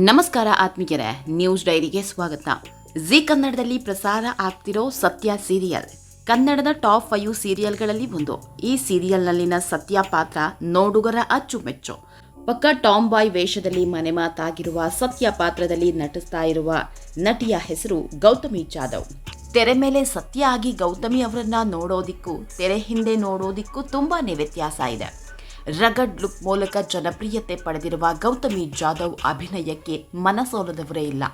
ನಮಸ್ಕಾರ ಆತ್ಮೀಯರೇ, ನ್ಯೂಸ್ ಡೈರಿಗೆ ಸ್ವಾಗತ. ಜಿ ಕನ್ನಡದಲ್ಲಿ ಪ್ರಸಾರ ಆಗ್ತಿರೋ ಸತ್ಯ ಸೀರಿಯಲ್. ಕನ್ನಡದ ಟಾಪ್ ಫೈವ್ ಸೀರಿಯಲ್ಗಳಲ್ಲಿ ಒಂದು. ಈ ಸೀರಿಯಲ್ನಲ್ಲಿನ ಸತ್ಯ ಪಾತ್ರ ನೋಡುಗರ ಅಚ್ಚುಮೆಚ್ಚು. ಪಕ್ಕ ಟಾಮ್ ಬಾಯ್ ವೇಷದಲ್ಲಿ ಮನೆ ಮಾತಾಗಿರುವ ಸತ್ಯ ಪಾತ್ರದಲ್ಲಿ ನಟಿಸ್ತಾ ಇರುವ ನಟಿಯ ಹೆಸರು ಗೌತಮಿ ಜಾಧವ್. ತೆರೆ ಮೇಲೆ ಸತ್ಯ ಆಗಿ ಗೌತಮಿ ಅವರನ್ನ ನೋಡೋದಿಕ್ಕೂ, ತೆರೆ ಹಿಂದೆ ನೋಡೋದಿಕ್ಕೂ ತುಂಬಾನೇ ವ್ಯತ್ಯಾಸ ಇದೆ. ರಗಡ್ ಲುಕ್ ಮೂಲಕ ಜನಪ್ರಿಯತೆ ಪಡೆದಿರುವ ಗೌತಮಿ ಜಾಧವ್ ಅಭಿನಯಕ್ಕೆ ಮನಸೋಲದವರೇ ಇಲ್ಲ.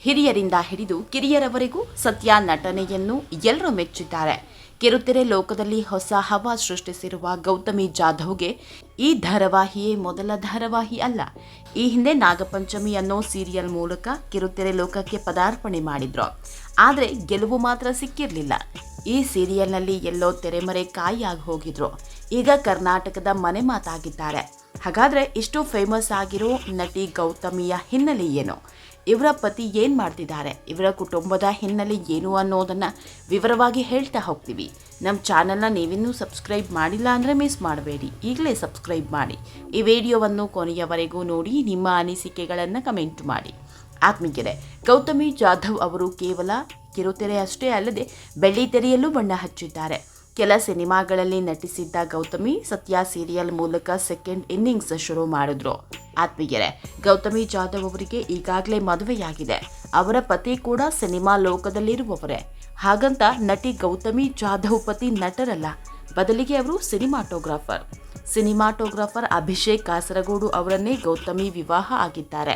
ಹಿರಿಯರಿಂದ ಹಿಡಿದು ಕಿರಿಯರವರೆಗೂ ಸತ್ಯ ನಟನೆಯನ್ನು ಎಲ್ಲರೂ ಮೆಚ್ಚಿದ್ದಾರೆ. ಕಿರುತೆರೆ ಲೋಕದಲ್ಲಿ ಹೊಸ ಹವಾ ಸೃಷ್ಟಿಸಿರುವ ಗೌತಮಿ ಜಾಧವ್ಗೆ ಈ ಧಾರಾವಾಹಿಯೇ ಮೊದಲ ಧಾರಾವಾಹಿ ಅಲ್ಲ. ಈ ಹಿಂದೆ ನಾಗಪಂಚಮಿ ಅನ್ನೋ ಸೀರಿಯಲ್ ಮೂಲಕ ಕಿರುತೆರೆ ಲೋಕಕ್ಕೆ ಪದಾರ್ಪಣೆ ಮಾಡಿದ್ರು. ಆದರೆ ಗೆಲುವು ಮಾತ್ರ ಸಿಕ್ಕಿರಲಿಲ್ಲ. ಈ ಸೀರಿಯಲ್ನಲ್ಲಿ ಎಲ್ಲೋ ತೆರೆಮರೆ ಕಾಯಿಯಾಗಿ ಹೋಗಿದ್ರು. ಈಗ ಕರ್ನಾಟಕದ ಮನೆ ಮಾತಾಗಿದ್ದಾರೆ. ಹಾಗಾದ್ರೆ ಇಷ್ಟು ಫೇಮಸ್ ಆಗಿರೋ ನಟಿ ಗೌತಮಿಯ ಹಿನ್ನೆಲೆ ಏನು? ಇವರ ಪತಿ ಏನು ಮಾಡ್ತಿದ್ದಾರೆ? ಇವರ ಕುಟುಂಬದ ಹಿನ್ನೆಲೆ ಏನು ಅನ್ನೋದನ್ನ ವಿವರವಾಗಿ ಹೇಳ್ತಾ ಹೋಗ್ತೀವಿ. ನಮ್ಮ ಚಾನೆಲ್ನ ನೀವಿನ್ನೂ ಸಬ್ಸ್ಕ್ರೈಬ್ ಮಾಡಿಲ್ಲ ಅಂದರೆ ಮಿಸ್ ಮಾಡಬೇಡಿ. ಈಗಲೇ ಸಬ್ಸ್ಕ್ರೈಬ್ ಮಾಡಿ. ಈ ವಿಡಿಯೋವನ್ನು ಕೊನೆಯವರೆಗೂ ನೋಡಿ, ನಿಮ್ಮ ಅನಿಸಿಕೆಗಳನ್ನು ಕಮೆಂಟ್ ಮಾಡಿ. ಆತ್ಮೀಯರೇ, ಗೌತಮಿ ಜಾಧವ್ ಅವರು ಕೇವಲ ಕಿರುತೆರೆ ಅಷ್ಟೇ ಅಲ್ಲದೆ ಬೆಳ್ಳಿತೆರೆಯಲ್ಲೂ ಬಣ್ಣ ಹಚ್ಚಿದ್ದಾರೆ. ಕೆಲ ಸಿನಿಮಾಗಳಲ್ಲಿ ನಟಿಸಿದ್ದ ಗೌತಮಿ ಸತ್ಯ ಸೀರಿಯಲ್ ಮೂಲಕ ಸೆಕೆಂಡ್ ಇನ್ನಿಂಗ್ಸ್ ಶುರು ಮಾಡಿದ್ರು. ಆತ್ಮೀಯರೇ, ಗೌತಮಿ ಜಾಧವ್ ಅವರಿಗೆ ಈಗಾಗಲೇ ಮದುವೆಯಾಗಿದೆ. ಅವರ ಪತಿ ಕೂಡ ಸಿನಿಮಾ ಲೋಕದಲ್ಲಿರುವವರೇ. ಹಾಗಂತ ನಟಿ ಗೌತಮಿ ಜಾಧವ್ ಪತಿ ನಟರಲ್ಲ, ಬದಲಿಗೆ ಅವರು ಸಿನಿಮಾಟೋಗ್ರಾಫರ್. ಸಿನಿಮಾಟೋಗ್ರಾಫರ್ ಅಭಿಷೇಕ್ ಕಾಸರಗೋಡು ಅವರನ್ನೇ ಗೌತಮಿ ವಿವಾಹ ಆಗಿದ್ದಾರೆ.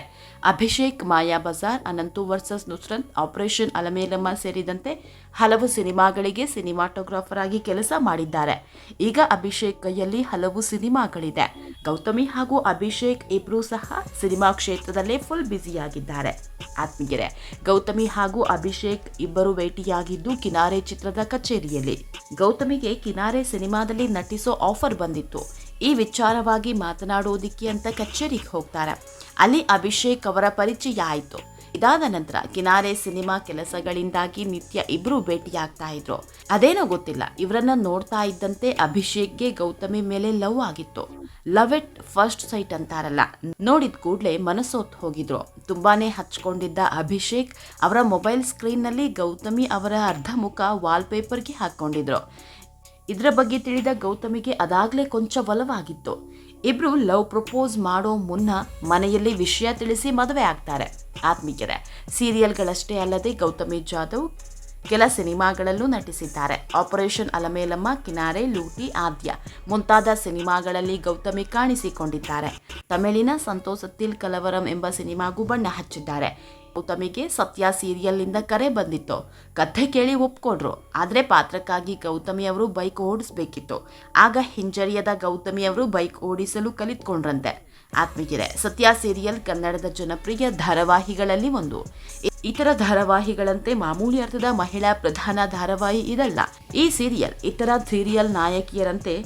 ಅಭಿಷೇಕ್ ಮಾಯಾ ಬಜಾರ್, ಅನಂತು ವರ್ಸಸ್ ನುಸ್ರಂತ್, ಆಪರೇಷನ್ ಅಲಮೇಲಮ್ಮ ಸೇರಿದಂತೆ ಹಲವು ಸಿನಿಮಾಗಳಿಗೆ ಸಿನಿಮಾಟೋಗ್ರಾಫರ್ ಆಗಿ ಕೆಲಸ ಮಾಡಿದ್ದಾರೆ. ಈಗ ಅಭಿಷೇಕ್ ಕೈಯಲ್ಲಿ ಹಲವು ಸಿನಿಮಾಗಳಿದೆ. ಗೌತಮಿ ಹಾಗೂ ಅಭಿಷೇಕ್ ಇಬ್ಬರೂ ಸಹ ಸಿನಿಮಾ ಕ್ಷೇತ್ರದಲ್ಲೇ ಫುಲ್ ಬ್ಯುಸಿಯಾಗಿದ್ದಾರೆ ಆತ್ಮೀಯರೇ, ಗೌತಮಿ ಹಾಗೂ ಅಭಿಷೇಕ್ ಇಬ್ಬರು ಭೇಟಿಯಾಗಿದ್ದು ಕಿನಾರೆ ಚಿತ್ರದ ಕಚೇರಿಯಲ್ಲಿ. ಗೌತಮಿಗೆ ಕಿನಾರೆ ಸಿನಿಮಾದಲ್ಲಿ ನಟಿಸೋ ಆಫರ್ ಬಂದಿತ್ತು. ಈ ವಿಚಾರವಾಗಿ ಮಾತನಾಡೋದಿಕ್ಕೆ ಅಂತ ಕಚೇರಿಗೆ ಹೋಗ್ತಾರೆ. ಅಲ್ಲಿ ಅಭಿಷೇಕ್ ಅವರ ಪರಿಚಯ ಆಯಿತು. ಇದಾದ ನಂತರ ಕಿನಾರೆ ಸಿನಿಮಾ ಕೆಲಸಗಳಿಂದಾಗಿ ನಿತ್ಯ ಇಬ್ರು ಭೇಟಿಯಾಗ್ತಾ ಇದ್ರು. ಅದೇನೋ ಗೊತ್ತಿಲ್ಲ, ಇವರನ್ನ ನೋಡ್ತಾ ಇದ್ದಂತೆ ಅಭಿಷೇಕ್ಗೆ ಗೌತಮಿ ಮೇಲೆ ಲವ್ ಆಗಿತ್ತು. ಲವ್ ಇಟ್ ಫಸ್ಟ್ ಸೈಟ್ ಅಂತಾರಲ್ಲ. ನೋಡಿದ ಕೂಡಲೇ ಮನಸ್ಸೋತ್ ಹೋಗಿದ್ರು. ತುಂಬಾನೇ ಹಚ್ಕೊಂಡಿದ್ದ ಅಭಿಷೇಕ್ ಅವರ ಮೊಬೈಲ್ ಸ್ಕ್ರೀನ್ನಲ್ಲಿ ಗೌತಮಿ ಅವರ ಅರ್ಧ ಮುಖ ವಾಲ್ಪೇಪರ್ಗೆ ಹಾಕೊಂಡಿದ್ರು. ಇದರ ಬಗ್ಗೆ ತಿಳಿದ ಗೌತಮಿಗೆ ಅದಾಗಲೇ ಕೊಂಚ ಒಲವಾಗಿತ್ತು. ಇಬ್ರು ಲವ್ ಪ್ರಪೋಸ್ ಮಾಡೋ ಮುನ್ನ ಮನೆಯಲ್ಲಿ ವಿಷಯ ತಿಳಿಸಿ ಮದುವೆ ಆಗ್ತಾರೆ. ಆತ್ಮೀಯರೇ, ಸೀರಿಯಲ್ಗಳಷ್ಟೇ ಅಲ್ಲದೆ ಗೌತಮಿ ಜಾಧವ್ ಕೆಲ ಸಿನಿಮಾಗಳಲ್ಲೂ ನಟಿಸಿದ್ದಾರೆ. ಆಪರೇಷನ್ ಅಲಮೇಲಮ್ಮ, ಕಿನಾರೆ, ಲೂಟಿ, ಆದ್ಯ ಮುಂತಾದ ಸಿನಿಮಾಗಳಲ್ಲಿ ಗೌತಮಿ ಕಾಣಿಸಿಕೊಂಡಿದ್ದಾರೆ. ತಮಿಳಿನ ಸಂತೋಷ ಸಂತೋಷತ್ತಿಲ್ ಕಲವರಂ ಎಂಬ ಸಿನಿಮಾಗೂ ಬಣ್ಣ ಹಚ್ಚಿದ್ದಾರೆ. ಗೌತಮಿಗೆ ಸತ್ಯ ಸೀರಿಯಲ್ನಿಂದ ಕರೆ ಬಂದಿತ್ತು. ಕಥೆ ಕೇಳಿ ಒಪ್ಕೊಂಡ್ರು. ಆದರೆ ಪಾತ್ರಕ್ಕಾಗಿ ಗೌತಮಿ ಅವರು ಬೈಕ್ ಓಡಿಸ್ಬೇಕಿತ್ತು. ಆಗ ಹಿಂಜರಿಯದ ಗೌತಮಿ ಅವರು ಬೈಕ್ ಓಡಿಸಲು ಕಲಿತ್ಕೊಂಡ್ರಂತೆ. ಆತ್ಮಗಿರೆ ಸತ್ಯ ಸೀರಿಯಲ್ ಕನ್ನಡದ ಜನಪ್ರಿಯ ಧಾರಾವಾಹಿಗಳಲ್ಲಿ ಒಂದು. ಇತರ ಧಾರಾವಾಹಿಗಳಂತೆ ಮಾಮೂಲಿ ಅರ್ಥದ ಮಹಿಳಾ ಪ್ರಧಾನ ಧಾರಾವಾಹಿ ಇದಲ್ಲ. ಈ ಸೀರಿಯಲ್ ಇತರ ಸೀರಿಯಲ್ ನಾಯಕಿಯರಂತೆ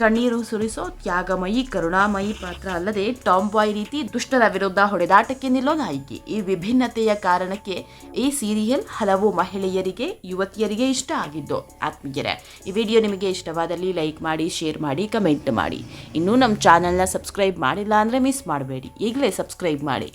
ಕಣ್ಣೀರು ಸುರಿಸೋ ತ್ಯಾಗಮಯಿ, ಕರುಣಾಮಯಿ ಪಾತ್ರ ಅಲ್ಲದೆ ಟಾಮ್ ಬಾಯ್ ರೀತಿ ದುಷ್ಟರ ವಿರುದ್ಧ ಹೊಡೆದಾಟಕ್ಕೆ ನಿಲ್ಲೋ ನಾಯಕಿ ಈ ವಿಭಿನ್ನತೆಯ ಕಾರಣಕ್ಕೆ ಈ ಸೀರಿಯಲ್ ಹಲವು ಮಹಿಳೆಯರಿಗೆ, ಯುವತಿಯರಿಗೆ ಇಷ್ಟ ಆಗಿದ್ದು, ಆತ್ಮೀಯರೇ, ಈ ವಿಡಿಯೋ ನಿಮಗೆ ಇಷ್ಟವಾದಲ್ಲಿ ಲೈಕ್ ಮಾಡಿ, ಶೇರ್ ಮಾಡಿ, ಕಮೆಂಟ್ ಮಾಡಿ. ಇನ್ನೂ ನಮ್ಮ ಚಾನಲ್ನ ಸಬ್ಸ್ಕ್ರೈಬ್ ಮಾಡಿಲ್ಲ ಅಂದರೆ ಮಿಸ್ ಮಾಡಬೇಡಿ. ಈಗಲೇ ಸಬ್ಸ್ಕ್ರೈಬ್ ಮಾಡಿ.